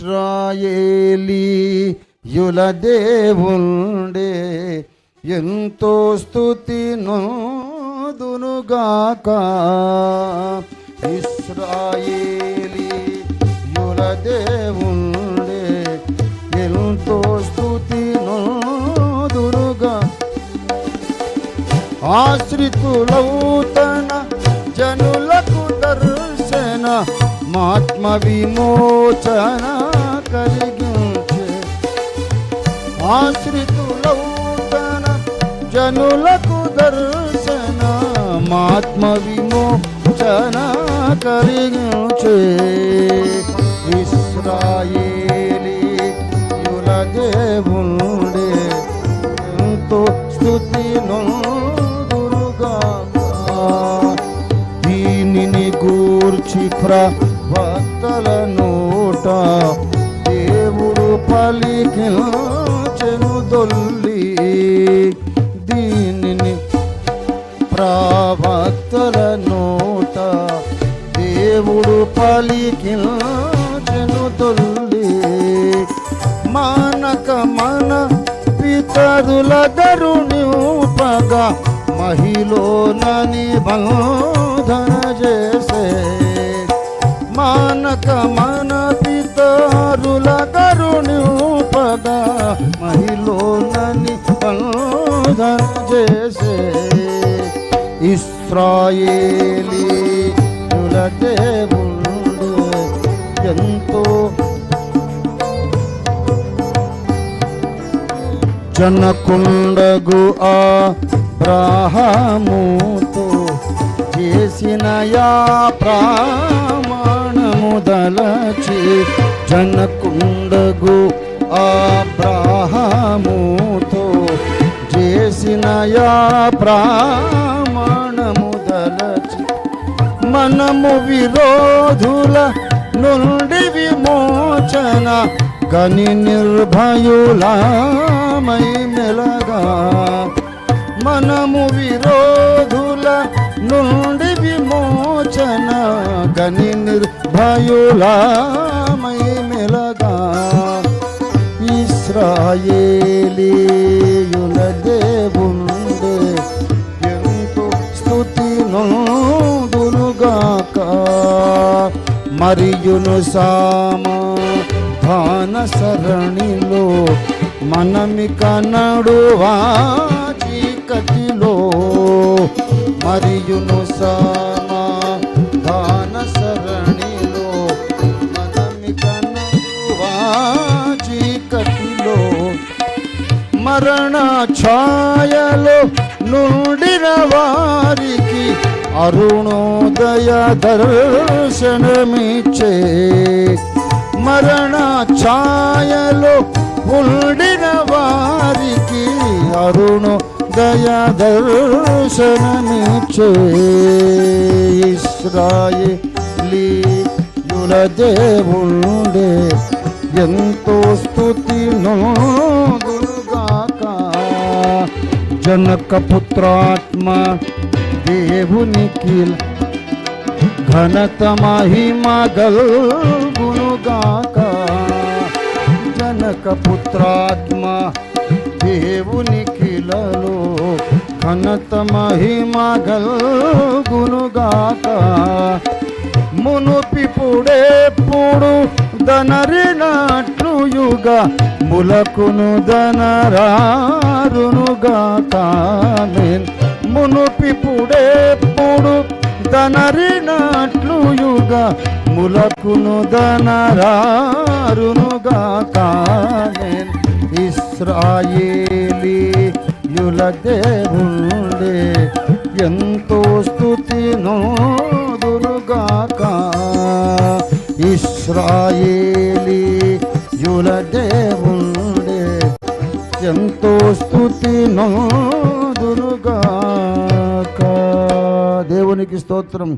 ఇస్రాయేలీయుల దేవుండే ఎంతో స్థుతి నోదునుగాక. ఇస్రాయేలీయుల దేవుండే ఎంతో స్థుతి నోదునుగా ఆశ్రితులవుతన జనులకు దర్శన మాత్మ విమోచన కలిగించే ఆశ్రితులౌతన జనులకు దర్శన మాత్మ విమోచన కలిగించే ఇస్రాయేలీ యుల దేవుండే ఎంతో స్థుతి నోదురుగా దీనిని గూర్చి ప్రవక్తల దేవుడు దొల్లి దీనిని ప్రవక్తల నోట దేవుడు పలికించెను దొల్లి. మానక మన పితరుల దరునిపగా మహిళనని బంధన చేసే. మానక మన బంధన చేసే ఇస్రాయేలీ దేవుడు ఎంతో జనకుండగు ఆ బ్రాహముతో చేసిన యా ప్రామాణము దలచి జనకుండగు ఆ యా దలచి మనము విరోధుల నుండి విమోచన గని నిర్భయులామై మెలగా మనము విరోధుల నుండి విమోచన గని నిర్భయులామై మెలగా. ఇస్రాయేలీ మరియును సామ ధాన సరణిలో మనమిక నడువా చీకటిలో మరియును సామ ధాన సరణిలో మనమిక నడువా చీకటిలో మరణ ఛాయలో నుండిన వారికి అరుణోదయ దర్శనమిచ్చే మరణ ఛాయలో ఉండిన వారికి అరుణోదయ దర్శనమిచ్చే ఇస్రాయేలీ దేవుండే ఎంతో స్థుతి నోదుగాక జనక పుత్రాత్మ దేవునికి ఘనత మహిమ గల్గునుగాక. జనక పుత్రాత్మ దేవునికిలలో ఘనత మహిమ గల్గునుగాక. మునుపిపుడే మునుపిపుడెప్పుడు దనరినట్లు యుగ ములకును దనరారునుగాక. మును దనరినట్లు యుగ ములకును దనరారునుగాక ఇస్రాయేలీ యుల దేవుండే ఎంతో స్థుతి నోదురుగాక ఇస్రాయేలీ యుల దేవుండే ఎంతో స్థుతి నో దేవునికి స్తోత్రం.